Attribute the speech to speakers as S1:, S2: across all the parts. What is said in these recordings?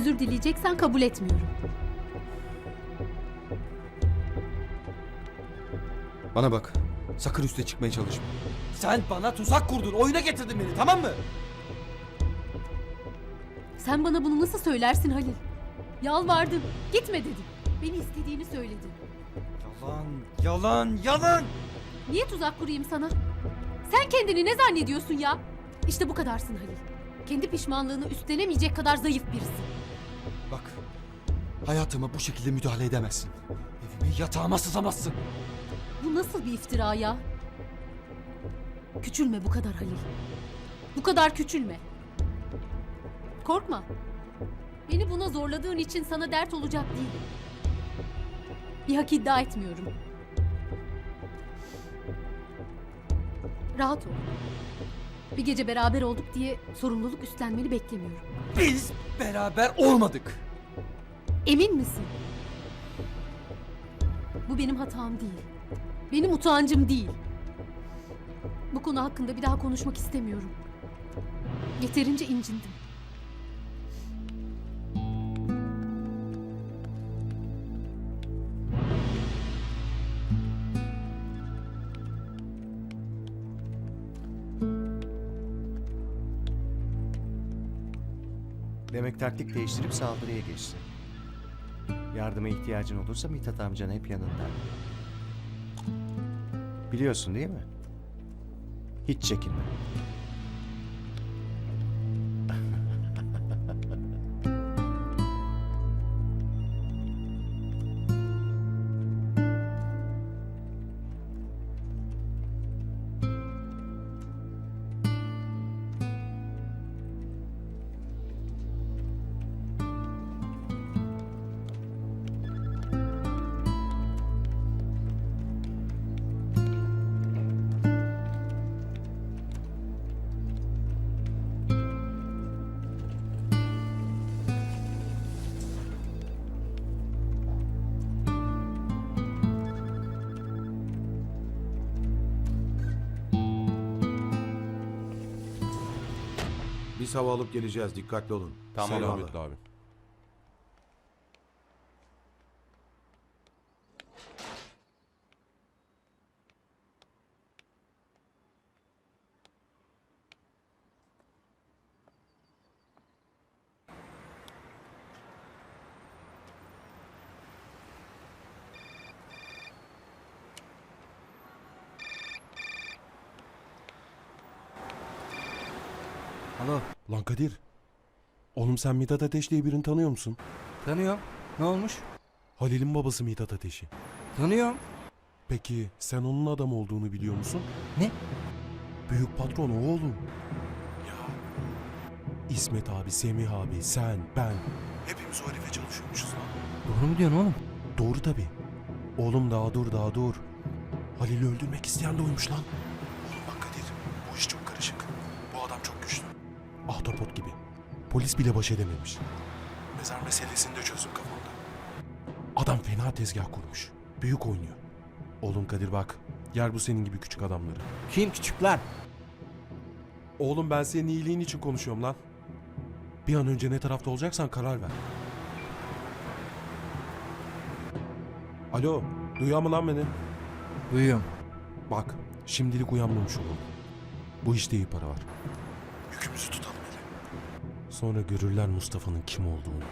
S1: özür dileyeceksen kabul etmiyorum.
S2: Bana bak. Sakın üste çıkmaya çalışma.
S3: Sen bana tuzak kurdun, oyuna getirdin beni tamam mı?
S1: Sen bana bunu nasıl söylersin Halil? Yalvardın, gitme dedim. Beni istediğini söyledin.
S3: Yalan, yalan, yalan!
S1: Niye tuzak kurayım sana? Sen kendini ne zannediyorsun ya? İşte bu kadarsın Halil. Kendi pişmanlığını üstlenemeyecek kadar zayıf birisin.
S2: Bak. Hayatıma bu şekilde müdahale edemezsin.
S3: Evime yatağıma sızamazsın.
S1: Bu nasıl bir iftira ya? Küçülme bu kadar Halil. Bu kadar küçülme. Korkma. Beni buna zorladığın için sana dert olacak değilim. Bir hak iddia etmiyorum. Rahat ol. Bir gece beraber olduk diye sorumluluk üstlenmeni beklemiyorum.
S3: Biz beraber olmadık.
S1: Emin misin? Bu benim hatam değil. Benim utancım değil. Bu konu hakkında bir daha konuşmak istemiyorum. Yeterince incindim.
S4: Demek taktik değiştirip saldırıya geçti. Yardıma ihtiyacın olursa Mithat amcan hep yanında. Biliyorsun değil mi? Hiç çekinme.
S5: Biz hava alıp geleceğiz. Dikkatli olun.
S6: Tamam
S5: Selam.
S6: Ahmet abi.
S3: Alo,
S6: Lan Kadir. Oğlum sen Mithat Ateş diye birini tanıyor musun?
S3: tanıyorum. Ne olmuş?
S6: Halil'in babası Mithat Ateş'i.
S3: Tanıyorum.
S6: Peki sen onun adam olduğunu biliyor musun?
S3: Ne?
S6: Büyük patron o oğlum. Ya. İsmet abi, Semih abi, sen, ben. Hepimiz o herife çalışıyormuşuz lan.
S3: Doğru mu diyorsun oğlum?
S6: Doğru tabi. Oğlum daha dur daha dur. Halil'i öldürmek isteyen de oymuş lan. Polis bile baş edememiş. Mezar meselesini de çözdüm kafamda. Adam fena tezgah kurmuş. Büyük oynuyor. Oğlum Kadir bak. Yer bu senin gibi küçük adamları.
S3: Kim küçük lan?
S6: Oğlum ben senin iyiliğin için konuşuyorum lan. Bir an önce ne tarafta olacaksan karar ver. Alo, duyuyor mu lan beni?
S3: Duyuyorum.
S6: Bak, şimdilik uyanmamış olalım. Bu işte iyi para var. Yükümüzü tutalım. Sonra görürler Mustafa'nın kim olduğunu.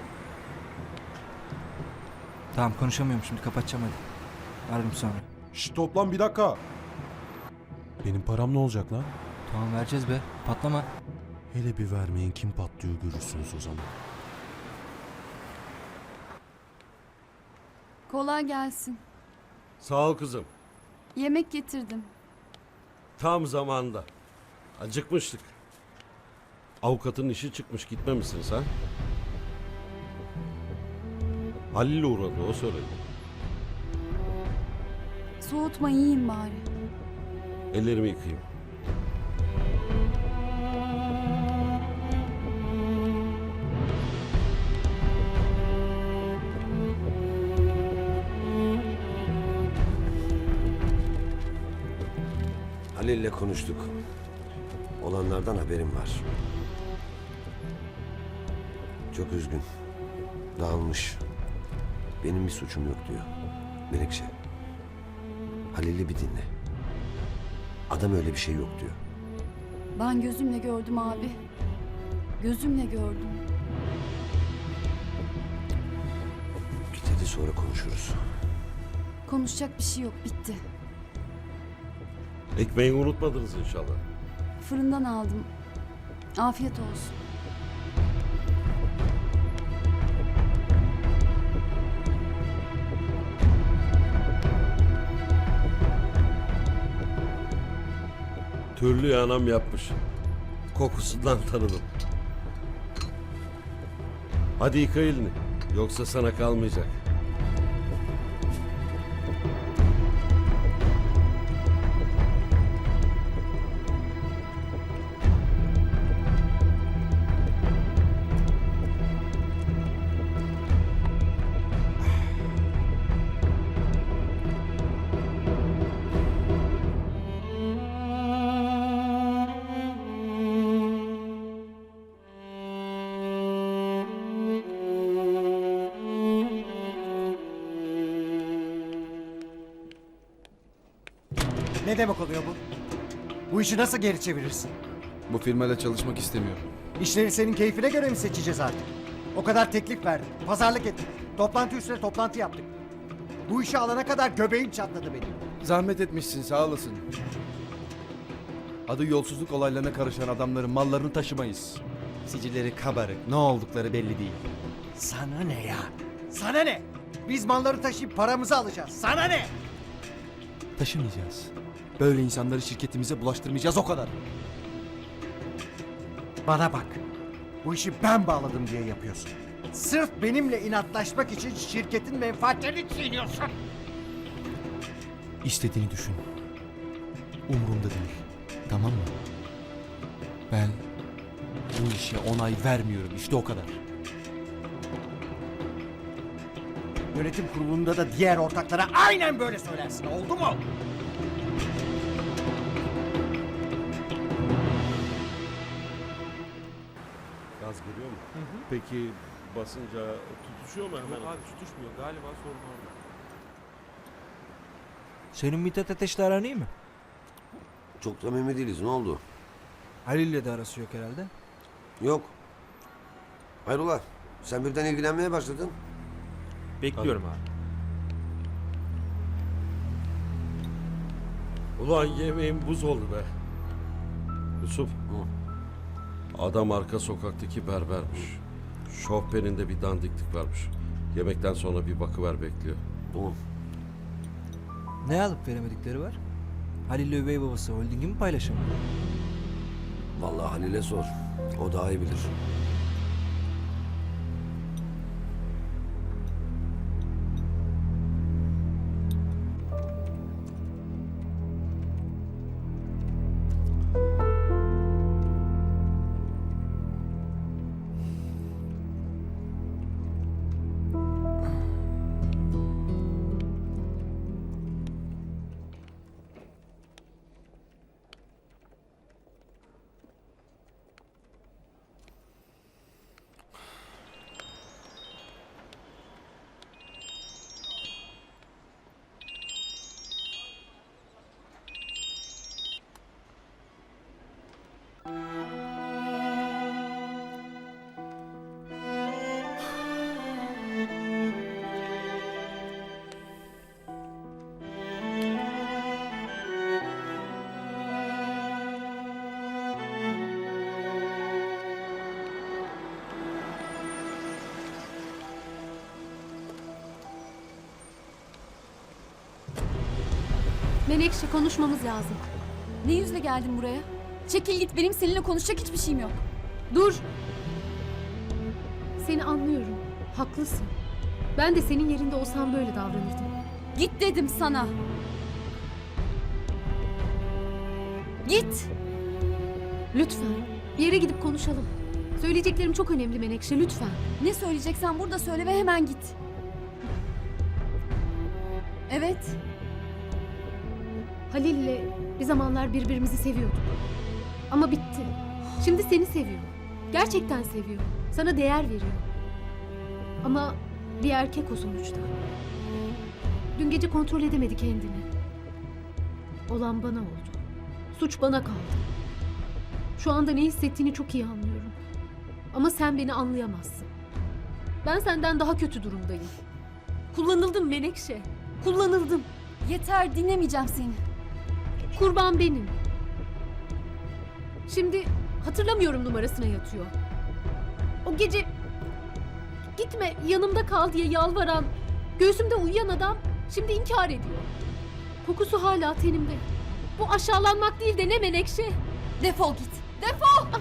S3: Tamam konuşamıyorum şimdi kapatacağım hadi. Ararım sonra.
S6: Şşt toplan bir dakika. Benim param ne olacak lan?
S3: Tamam vereceğiz be. Patlama.
S6: Hele bir vermeyin kim patlıyor görürsünüz o zaman.
S7: Kolay gelsin.
S5: Sağ ol kızım.
S7: Yemek getirdim.
S5: Tam zamanda. Acıkmıştık. Avukatın işi çıkmış gitmemişsin sen. Halil uğradı o söyledi.
S7: Soğutma yiyeyim bari.
S5: Ellerimi yıkayayım.
S8: Halil'le konuştuk. Olanlardan haberim var. Çok üzgün. Dağılmış. Benim bir suçum yok diyor. Melekşe. Halil'i bir dinle. Adam öyle bir şey yok diyor.
S7: Ben gözümle gördüm abi. Gözümle gördüm.
S8: Git hadi sonra konuşuruz.
S7: Konuşacak bir şey yok bitti.
S5: Ekmeği unutmadınız inşallah.
S7: Fırından aldım. Afiyet olsun.
S5: Türlü anam yapmış. Kokusundan tanıdım. Hadi yıka elini. Yoksa sana kalmayacak.
S9: Ne demek oluyor bu? Bu işi nasıl geri çevirirsin?
S3: Bu firmayla çalışmak istemiyorum.
S9: İşleri senin keyfine göre mi seçeceğiz artık? O kadar teklif verdim, pazarlık ettik, toplantı üstüne toplantı yaptık. Bu işi alana kadar göbeğim çatladı benim.
S3: Zahmet etmişsin sağ olasın. Adı yolsuzluk olaylarına karışan adamların mallarını taşımayız.
S4: Sicilleri kabarık, ne oldukları belli değil.
S9: Sana ne ya? Sana ne? Biz malları taşıyıp paramızı alacağız. Sana ne?
S3: Taşımayacağız. Böyle insanları şirketimize bulaştırmayacağız o kadar.
S9: Bana bak. Bu işi ben bağladım diye yapıyorsun. Sırf benimle inatlaşmak için şirketin menfaatlerini çiğniyorsun.
S3: İstediğini düşün. Umurumda değil. Tamam mı? Ben bu işe onay vermiyorum. İşte o kadar.
S9: Yönetim kurulunda da diğer ortaklara aynen böyle söylersin. Oldu
S5: mu? Peki basınca tutuşuyor mu hemen?
S3: tutuşmuyor. Galiba sorun orada.
S10: Senin Mithat Ateş'le aran iyi mi?
S8: Çok samimi değiliz. Ne oldu?
S10: Halil'le de arası yok herhalde.
S8: Yok. Hayrola? Sen birden ilgilenmeye başladın.
S10: Bekliyorum abi.
S5: Ulan yemeğim buz oldu be. Yusuf. Adam arka sokaktaki berbermiş. Şofbeninde bir dandiklik varmış. Yemekten sonra bir bakıver bekliyor.
S8: Tamam.
S10: Ne alıp veremedikleri var? Halil'le üvey babası holdingi mi paylaşamıyor?
S8: Vallahi Halil'e sor. O daha iyi bilir.
S1: Menekşe konuşmamız lazım.
S7: Ne yüzle geldin buraya? Çekil git benim seninle konuşacak hiçbir şeyim yok.
S1: Dur. Seni anlıyorum. Haklısın. Ben de senin yerinde olsam böyle davranırdım.
S7: Git dedim sana. Git.
S1: Lütfen. Bir yere gidip konuşalım. Söyleyeceklerim çok önemli Menekşe lütfen.
S7: Ne söyleyeceksen burada söyle ve hemen git. Evet.
S1: Halil'le bir zamanlar birbirimizi seviyorduk. Ama bitti. Şimdi seni seviyor. Gerçekten seviyor. Sana değer veriyor. Ama bir erkek o sonuçta. Dün gece kontrol edemedi kendini. Olan bana oldu. Suç bana kaldı. Şu anda ne hissettiğini çok iyi anlıyorum. Ama sen beni anlayamazsın. Ben senden daha kötü durumdayım. Kullanıldım Menekşe. Kullanıldım.
S7: Yeter dinlemeyeceğim seni.
S1: Kurban benim. Şimdi hatırlamıyorum numarasına yatıyor. O gece gitme yanımda kal diye yalvaran, göğsümde uyuyan adam şimdi inkar ediyor. Kokusu hala tenimde. Bu aşağılanmak değil de ne menekşe.
S7: Defol git. Defol!